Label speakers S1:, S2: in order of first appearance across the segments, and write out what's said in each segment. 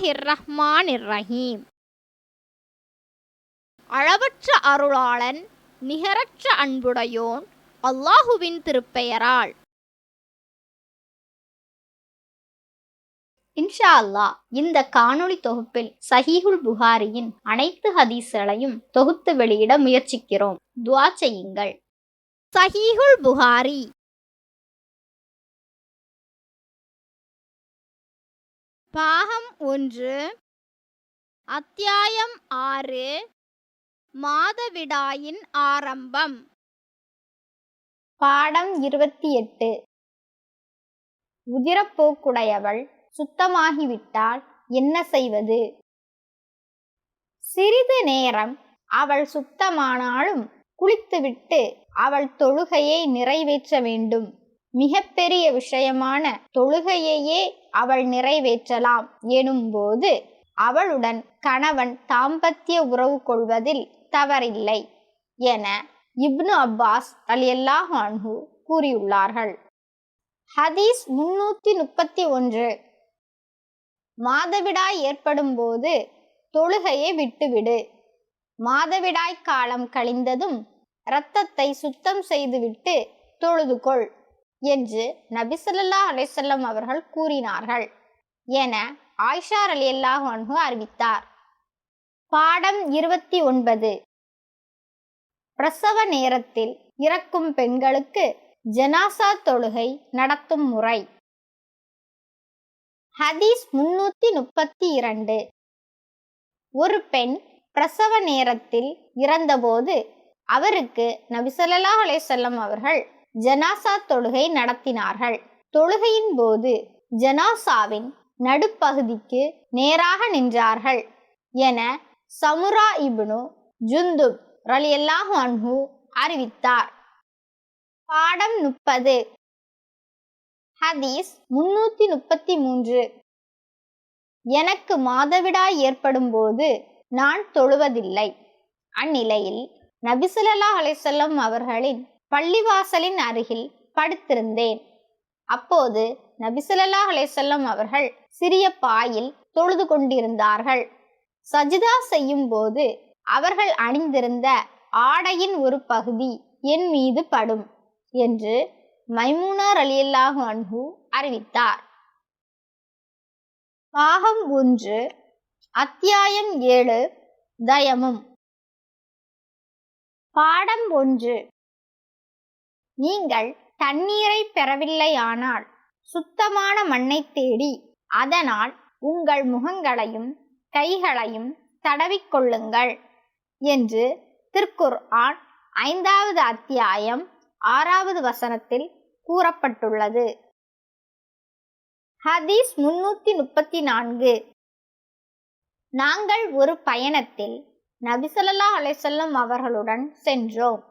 S1: பிஸ்மில்லாஹிர் ரஹீம் அளவற்ற அருளாளன் நிகரற்ற அன்புடையோன் அல்லாஹுவின் திருப்பெயரால்.
S2: இன்ஷா அல்லாஹ் இந்த காணொளி தொகுப்பில் சஹீஹுல் புகாரியின் அனைத்து ஹதீஸ்களையும் தொகுத்து வெளியிட முயற்சிக்கிறோம். துஆ செய்யுங்கள்.
S1: சஹீஹுல் புகாரி. பாகம் ஒன்று அத்தியாயம் ஆறு மாதவிடாயின் ஆரம்பம்.
S2: பாடம் இருபத்தி எட்டு. உதிரப்போக்குடையவள் சுத்தமாகிவிட்டால் என்ன செய்வது? சிறிது நேரம் அவள் சுத்தமானாலும் குளித்துவிட்டு அவள் தொழுகையை நிறைவேற்ற வேண்டும். மிகப்பெரிய விஷயமான தொழுகையையே அவள் நிறைவேற்றலாம். எனும்போது அவளுடன் கணவன் தாம்பத்திய உறவு கொள்வதில் தவறில்லை என இப்னு அப்பாஸ் அலியல்லாஹ் அன்ஹு கூறியுள்ளார்கள். ஹதீஸ் முன்னூத்தி முப்பத்தி ஒன்று. மாதவிடாய் ஏற்படும் போது தொழுகையை விட்டுவிடு. மாதவிடாய் காலம் கழிந்ததும் இரத்தத்தை சுத்தம் செய்துவிட்டு தொழுதுகொள். என்று நபிசல்லா அலைசல்லம் அவர்கள் கூறினார்கள். என ஆயிஷார் அலி அல்லாஹ் அன்ஹு அறிவித்தார். பாடம் இருபத்தி ஒன்பது. பிரசவ நேரத்தில் இறக்கும் பெண்களுக்கு ஜனாசா தொழுகை நடத்தும் முறை. ஹதீஸ் முன்னூத்தி முப்பத்தி இரண்டு. ஒரு பெண் பிரசவ நேரத்தில் இறந்தபோது அவருக்கு நபிசல்லா அலைசல்லம் அவர்கள் ஜனாசா தொழுகை நடத்தினார்கள். தொழுகையின் போது ஜனாசாவின் நடுப்பகுதிக்கு நேராக நின்றார்கள். என சமுரா இப்னு ஜுந்துப் ரலியல்லாஹு அன்ஹு அறிவித்தார். பாடம் முப்பது. ஹதீஸ் முன்னூத்தி முப்பத்தி மூன்று. எனக்கு மாதவிடாய் ஏற்படும் போது நான் தொழுவதில்லை. அந்நிலையில் நபிசுல்லா அலிசல்லம் அவர்களின் பள்ளிவாசலின் அருகில் படுத்திருந்தேன். அப்போது நபிசல்லா அலிசல்லம் அவர்கள் சிறிய பாயில் தொழுது கொண்டிருந்தார்கள். சஜிதா செய்யும் போது அவர்கள் அணிந்திருந்த ஆடையின் ஒரு பகுதி என் மீது படும் என்று மைமூனார் அலியல்லாஹு அன்ஹு அறிவித்தார். பாகம் ஒன்று அத்தியாயம் ஏழு தயமும். பாடம் ஒன்று நீங்கள் தண்ணீரை பெறவில்லையானால் சுத்தமான மண்ணை தேடி அதனால் உங்கள் முகங்களையும் கைகளையும் தடவிக்கொள்ளுங்கள் என்று திருக்குர் ஆன் ஐந்தாவது அத்தியாயம் ஆறாவது வசனத்தில் கூறப்பட்டுள்ளது. ஹதீஸ் முன்னூத்தி முப்பத்தி நான்கு. நாங்கள் ஒரு பயணத்தில் நபிசல்லா அலைசல்லம் அவர்களுடன் சென்றோம்.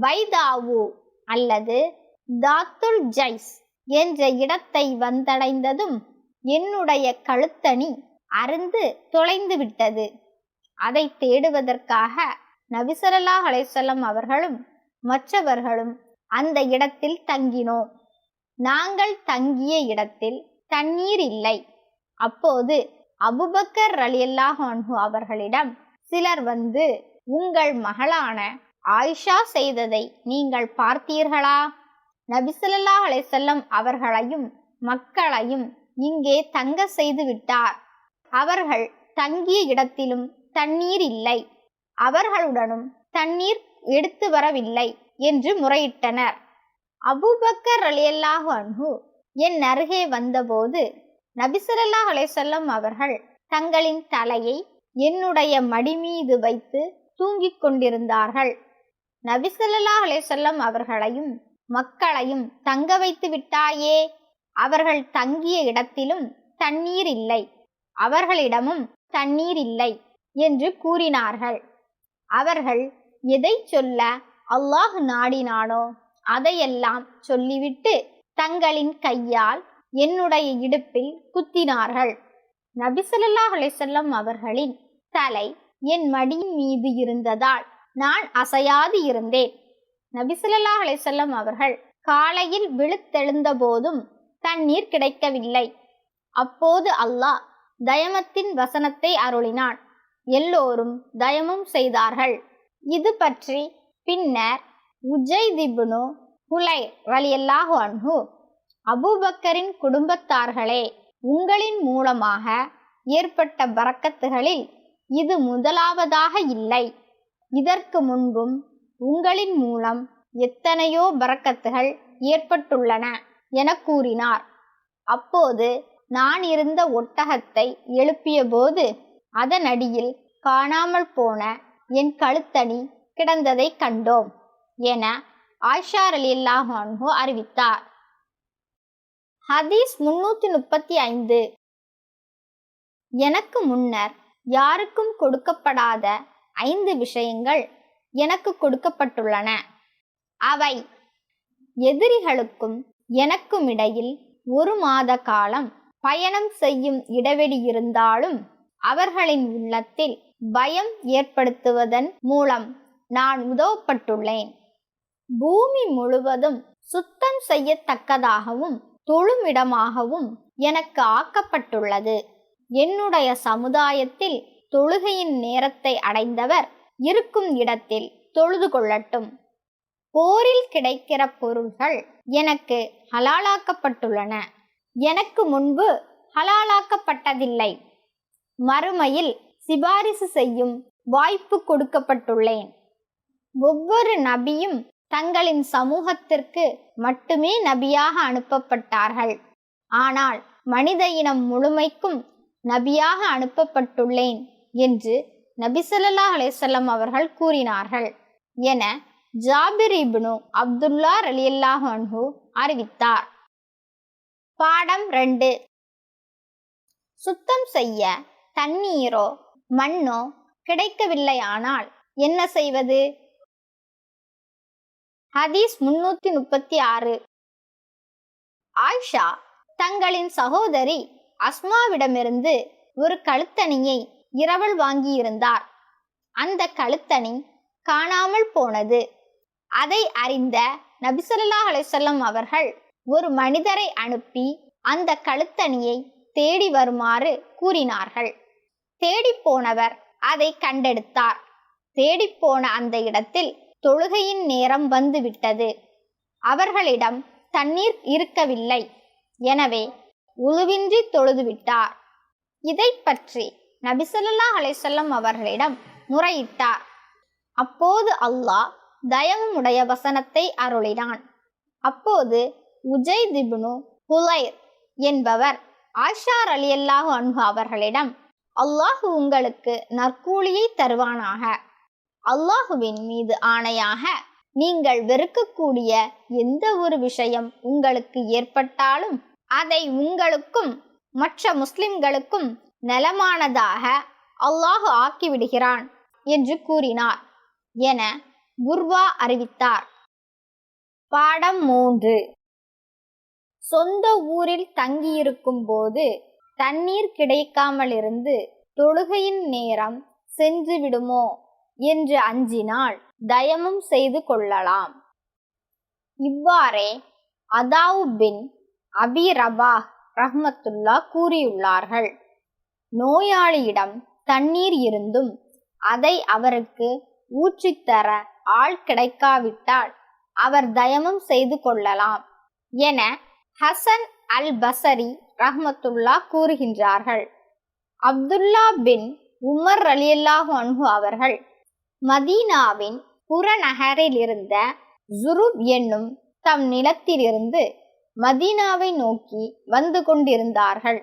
S2: பைதாவு அல்லது தாத்துல் ஜைஸ் என்ற இடத்தை வந்தடைந்ததும் என்னுடைய கழுத்தணி அருந்து தொலைந்து விட்டது. அதை தேடுவதற்காக நபிசரல்லா அலைசல்லம் அவர்களும் மற்றவர்களும் அந்த இடத்தில் தங்கினோம். நாங்கள் தங்கிய இடத்தில் தண்ணீர் இல்லை. அப்போது அபுபக்கர் ரலியல்லாஹ் அவர்களிடம் சிலர் வந்து உங்கள் மகளான ஆயிஷா செய்ததை நீங்கள் பார்த்தீர்களா? நபிசல்லா அலைசல்லம் அவர்களையும் மக்களையும் இங்கே தங்க செய்து விட்டார். அவர்கள் தங்கிய இடத்திலும் தண்ணீர் இல்லை. அவர்களுடனும் தண்ணீர் எடுத்து வரவில்லை என்று முறையிட்டனர். அபூபக்கர் அலியல்லாஹு அன்ஹு என் அருகே வந்தபோது நபிசல்லாஹ் அலைசல்லம் அவர்கள் தங்களின் தலையை என்னுடைய மடி மீது வைத்து தூங்கிக் கொண்டிருந்தார்கள். நபிசல்லா அலேசல்லம் அவர்களையும் மக்களையும் தங்க வைத்து விட்டாயே அவர்கள் தங்கிய இடத்திலும் தண்ணீர் இல்லை. அவர்களிடமும் தண்ணீர் இல்லை என்று கூறினார்கள். அவர்கள் எதை சொல்ல அல்லாஹ் நாடினானோ அதையெல்லாம் சொல்லிவிட்டு தங்களின் கையால் என்னுடைய இடுப்பில் குத்தினார்கள். நபிசல்லா அலிசல்லம் அவர்களின் தலை என் மடியின் மீது இருந்ததால் நான் அசையாது இருந்தேன். நபிசுல்லா அலைசல்லம் அவர்கள் காலையில் விழுத்தெழுந்த போதும் தண்ணீர் கிடைக்கவில்லை. அப்போது அல்லாஹ் தயமத்தின் வசனத்தை அருளினான். எல்லோரும் தயமும் செய்தார்கள். இது பற்றி பின்னர் உஜைதிபுனு புலை ரலியல்லாஹு அன்ஹு அபூபக்கரின் குடும்பத்தார்களே உங்களின் மூலமாக ஏற்பட்ட பறக்கத்துகளில் இது முதலாவதாக இல்லை. இதற்கு முன்பும் உங்களின் மூலம் எத்தனையோ பறக்கத்துகள் ஏற்பட்டுள்ளன என கூறினார். அப்போது நான் இருந்த ஒட்டகத்தை எழுப்பியபோது அதன் அடியில் காணாமல் போன என் கழுத்தணி கிடந்ததை கண்டோம் என ஆயிஷா ரலியல்லாஹு அன்ஹு அறிவித்தார். ஹதீஸ் முன்னூத்தி முப்பத்தி ஐந்து. எனக்கு முன்னர் யாருக்கும் கொடுக்கப்படாத ஐந்து விஷயங்கள் எனக்கு கொடுக்கப்பட்டுள்ளன. அவை எதிரிகளுக்கும் எனக்கும் இடையில் ஒரு மாத காலம் பயணம் செய்யும் இடைவெளி இருந்தாலும் அவர்களின் உள்ளத்தில் பயம் ஏற்படுத்துவதன் மூலம் நான் உதவப்பட்டுள்ளேன். பூமி முழுவதும் சுத்தம் செய்யத்தக்கதாகவும் தொழுமிடமாகவும் எனக்கு ஆக்கப்பட்டுள்ளது. என்னுடைய சமுதாயத்தில் தொழுகையின் நேரத்தை அடைந்தவர் இருக்கும் இடத்தில் தொழுது கொள்ளட்டும். போரில் கிடைக்கிற பொருள்கள் எனக்கு ஹலாலாக்கப்பட்டுள்ளன. எனக்கு முன்பு ஹலாலாக்கப்பட்டதில்லை. மறுமையில் சிபாரிசு செய்யும் வாய்ப்பு கொடுக்கப்பட்டுள்ளேன். ஒவ்வொரு நபியும் தங்களின் சமூகத்திற்கு மட்டுமே நபியாக அனுப்பப்பட்டார்கள். ஆனால் மனித இனம் முழுமைக்கும் நபியாக அனுப்பப்பட்டுள்ளேன். என்று நபிசல்லா அலேசல்லம் அவர்கள் கூறினார்கள். என ஜாபிர் இப்னு அப்துல்லா ரலியல்லாஹு அன்ஹு அறிவித்தார். பாடம் ரெண்டு. சுத்தம் செய்ய தண்ணீரோ மண்ணோ கிடைக்கவில்லையானால் என்ன செய்வது? ஹதீஸ் முன்னூத்தி முப்பத்தி ஆறு. ஆயிஷா தங்களின் சகோதரி அஸ்மாவிடமிருந்து ஒரு கழுத்தணியை இரவல் வாங்கியிருந்தார். அந்த கழுத்தணி காணாமல் போனது. அதை அறிந்த நபிசல்லா அலைசல்லம் அவர்கள் ஒரு மனிதரை அனுப்பி அந்த கழுத்தணியை தேடி வருமாறு கூறினார்கள். தேடிப்போனவர் அதை கண்டெடுத்தார். தேடிப்போன அந்த இடத்தில் தொழுகையின் நேரம் வந்துவிட்டது அவர்களிடம் தண்ணீர் இருக்கவில்லை. எனவே உழுவின்றி தொழுதுவிட்டார். இதை பற்றி நபிசல்லா அலைசல்லம் அவர்களிடம் முறையிட்டார். அப்போது அல்லாஹ் தயமுடைய வசனத்தை அருளினான். அப்போது உஜய் திபுனு ஹுலைர் என்பவர் ஆஷார் அலியல்லாஹு அன்ஹு அவர்களிடம் அல்லாஹு உங்களுக்கு நற்கூலியை தருவானாக. அல்லாஹுவின் மீது ஆணையாக நீங்கள் வெறுக்கக்கூடிய எந்த ஒரு விஷயம் உங்களுக்கு ஏற்பட்டாலும் அதை உங்களுக்கும் மற்ற முஸ்லிம்களுக்கும் நலமானதாக அல்லாஹு ஆக்கிவிடுகிறான் என்று கூறினார் என குர்வா அறிவித்தார். பாடம் மூன்று. சொந்த ஊரில் தங்கியிருக்கும் போது தண்ணீர் கிடைக்காமல் இருந்து தொழுகையின் நேரம் சென்று விடுமோ என்று அஞ்சினால் தயமும் செய்து கொள்ளலாம். இவ்வாறே அதாவு பின் அபி ரபா ரஹ்மத்துல்லா கூறியுள்ளார்கள். நோயாளியிடம் தண்ணீர் இருந்தும் அதை அவருக்கு ஊற்றித்தர ஆள் கிடைக்காவிட்டால் அவர் தயமும் செய்து கொள்ளலாம் என ஹசன் அல் பசரி ரஹ்மத்துல்லா கூறுகின்றார்கள். அப்துல்லா பின் உமர் அலியல்லாஹு அன்ஹு அவர்கள் மதீனாவின் புறநகரில் இருந்த ஜுருப் என்னும் தம் நிலத்திலிருந்து மதீனாவை நோக்கி வந்து கொண்டிருந்தார்கள்.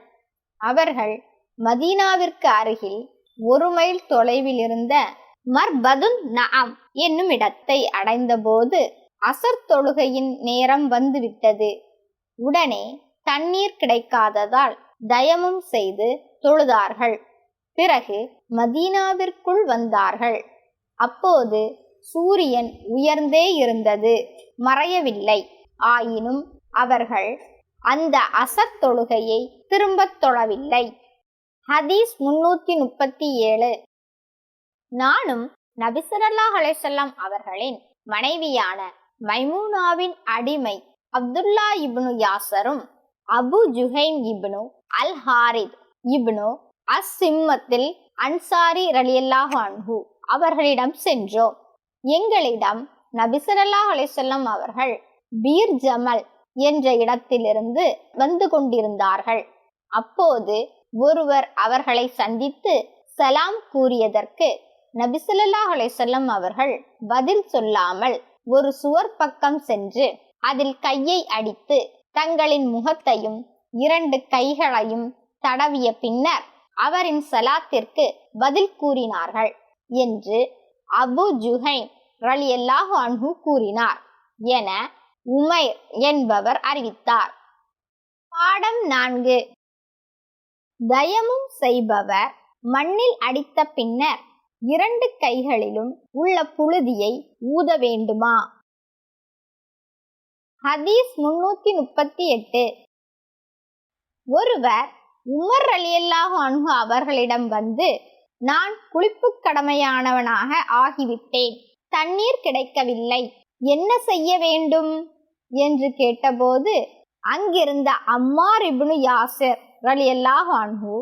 S2: அவர்கள் மதீனாவிற்கு அருகில் ஒரு மைல் தொலைவில் இருந்த மர்பதுன் நாம் என்னும் இடத்தை அடைந்தபோது அசர் தொழுகையின் நேரம் வந்துவிட்டது. உடனே தண்ணீர் கிடைக்காததால் தயமும் செய்து தொழுதார்கள். பிறகு மதீனாவிற்குள் வந்தார்கள். அப்போது சூரியன் உயர்ந்தே இருந்தது. மறையவில்லை. ஆயினும் அவர்கள் அந்த அசத் தொழுகையை திரும்பத் தொழவில்லை. ஹதீஸ் முன்னூத்தி முப்பத்தி ஏழு. நானும் நபிசரல்லா அலைசல்லாம் அவர்களின் மனைவியான மைமூனாவின் அடிமை அப்துல்லா இப்னு யாசரும் Abu Juhaym ibn al Harith இப்னு அச்சிம்மத்தில் அன்சாரி ரலியல்லாஹ் அன்ஹு அவர்களிடம் சென்றோம். எங்களிடம் நபிசரல்லா அலைசல்லம் அவர்கள் பீர் ஜமல் என்ற இடத்திலிருந்து வந்து கொண்டிருந்தார்கள். அப்போது ஒருவர் அவர்களை சந்தித்து சலாம் கூறியதற்கு நபிசுல்லாஹ் அலைசல்லம் அவர்கள் பதில் சொல்லாமல் ஒரு சுவர் பக்கம் சென்று அதில் கையை அடித்து தங்களின் முகத்தையும் இரண்டு கைகளையும் தடவிய பின்னர் அவரின் சலாத்திற்கு பதில் கூறினார்கள் என்று அபு ஜுஹைன் ரலியல்லாஹு அன்ஹு கூறினார் என உமைர் என்பவர் அறிவித்தார். பாடம் நான்கு. தயமும் செய்பவர் மண்ணில் அடித்த பின்னர் இரண்டு கைகளிலும் உள்ள புழுதியை ஊத வேண்டுமா? ஹதீஸ் முன்னூத்தி முப்பத்தி எட்டு. ஒருவர் உமர் அலியல்லாஹு அன்ஹு அவர்களிடம் வந்து நான் குளிப்பு கடமையானவனாக ஆகிவிட்டேன். தண்ணீர் கிடைக்கவில்லை. என்ன செய்ய வேண்டும்? என்று கேட்டபோது அங்கிருந்த அம்மார் இப்னு யாசிர் ரலியல்லாஹு அன்ஹு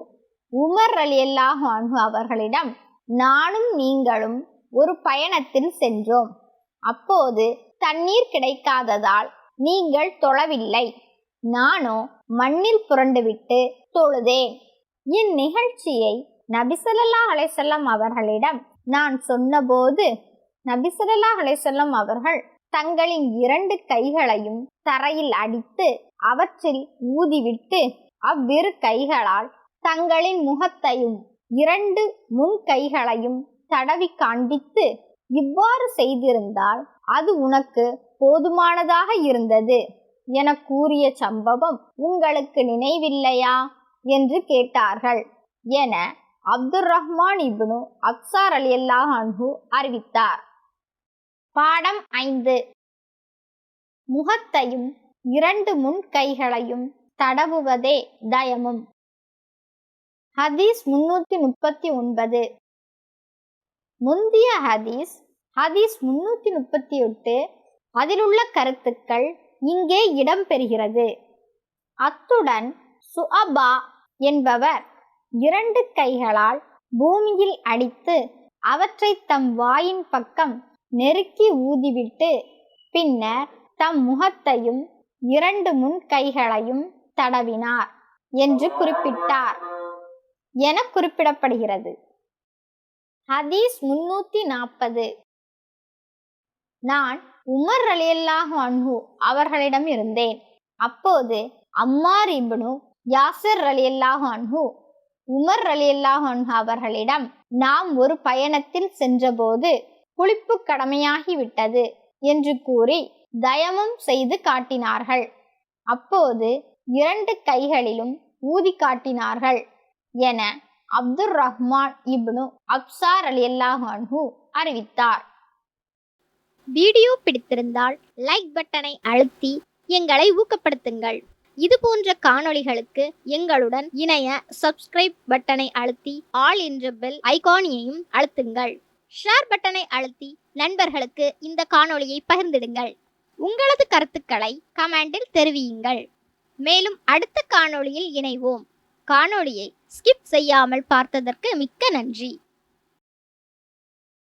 S2: உமர் ரலியல்லாஹு அன்ஹு அவர்களிடம் நானும் நீங்களும் ஒரு பயணத்தில் சென்றோம். அப்போது தண்ணீர் கிடைக்காததால் நீங்கள் தொழவில்லை. நானோ மண்ணில் புரண்டுவிட்டு தொழுதேன். இந்நிகழ்ச்சியை நபிசல்லா அலைசல்லம் அவர்களிடம் நான் சொன்னபோது நபிசல்லா அலைசல்லம் அவர்கள் தங்களின் இரண்டு கைகளையும் தரையில் அடித்து அவற்றில் ஊதிவிட்டு அவ்விரு கைகளால் தங்களின் முகத்தையும் இரண்டு முன் கைகளையும் தடவி காண்பித்து இவ்வாறு செய்திருந்தால் அது உனக்கு போதுமானதாக இருந்தது என கூறிய சம்பவம் உங்களுக்கு நினைவில்லையா? என்று கேட்டார்கள். என அப்துர் ரஹ்மான் இப்னு அப்சார் அலி அல்லாஹ் அன்ஹு அறிவித்தார். பாடம் ஐந்து. முகத்தையும் இரண்டு முன் கைகளையும் தடவுவதே தயமும். ஹதீஸ் முன்னூத்தி முப்பத்தி ஒன்பது. முந்திய ஹதீஸ் ஹதீஸ் முன்னூத்தி முப்பத்தி எட்டு அதிலுள்ள கருத்துக்கள் இங்கே இடம்பெறுகிறது. அத்துடன் சுஅபா என்பவர் இரண்டு கைகளால் பூமியில் அடித்து அவற்றை தம் வாயின் பக்கம் நெருக்கி ஊதிவிட்டு பின்னர் தம் முகத்தையும் இரண்டு முன் கைகளையும் தடவினார் என்று குறிப்பிட்டார். என குறிப்பிடப்படுகிறது. ஹதீஸ் முன்னூத்தி நாற்பது. நான் உமர் அலியல்லாஹு அன்ஹு அவர்களிடம் இருந்தேன். அப்போது அம்மார் இப்னு யாசர் அலியல்லாஹு அன்ஹு உமர் அலியல்லாஹு அன்ஹு அவர்களிடம் நாம் ஒரு பயணத்தில் சென்றபோது குளிப்பு கடமையாகிவிட்டது என்று கூறி தயமும் செய்து காட்டினார்கள். அப்போது இரண்டு கைகளிலும் ஊதி காட்டினார்கள் என அப்துர் ரஹ்மான் இப்னு அப்சார் அலி அல்லாஹு அறிவித்தார்.
S1: வீடியோ பிடித்திருந்தால் லைக் பட்டனை அழுத்தி எங்களை ஊக்கப்படுத்துங்கள். இது போன்ற காணொளிகளுக்கு எங்களுடன் இணைய சப்ஸ்கிரைப் பட்டனை அழுத்தி ஆல் என்ற பெல் ஐகானியையும் அழுத்துங்கள். ஷேர் பட்டனை அழுத்தி நண்பர்களுக்கு இந்த காணொளியை பகிர்ந்திடுங்கள். உங்களது கருத்துக்களை கமெண்டில் தெரிவியுங்கள். மேலும் அடுத்த காணொளியில் இணைவோம். காணொளியை ஸ்கிப் செய்யாமல் பார்த்ததற்கு மிக்க நன்றி.